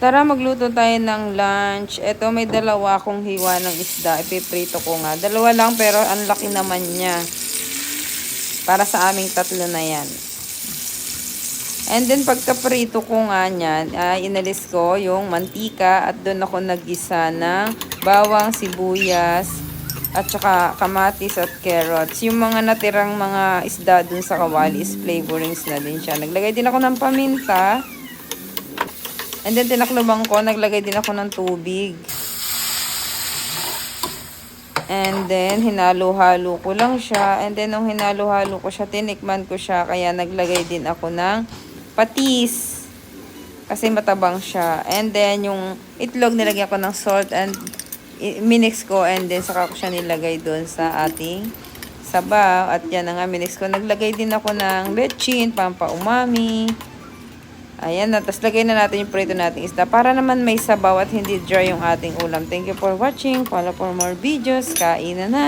Tara, magluto tayo ng lunch. Ito, may dalawa akong hiwa ng isda. Ipiprito ko nga. Dalawa lang, pero ang laki naman niya. Para sa aming tatlo na yan. And then, pagkaprito ko nga niyan, ay inalis ko yung mantika at doon ako nagisa ng bawang, sibuyas, at saka kamatis at carrots. Yung mga natirang mga isda dun sa kawali is flavorings na din siya. Naglagay din ako ng paminta. And then, tinakloban ko, naglagay din ako ng tubig. And then, hinalo-halo ko lang siya. And then, nung hinalo-halo ko siya, tinikman ko siya. Kaya, naglagay din ako ng patis. Kasi matabang siya. And then, yung itlog, nilagyan ko ng salt and minix ko. And then, saka ko siya nilagay doon sa ating sabaw. At yan na nga, minix ko. Naglagay din ako ng bechin, pampa-umami. Ayan na. Tapos lagay na natin yung prito nating isda para naman may sabaw at hindi dry yung ating ulam. Thank you for watching. Follow for more videos. Kain na na.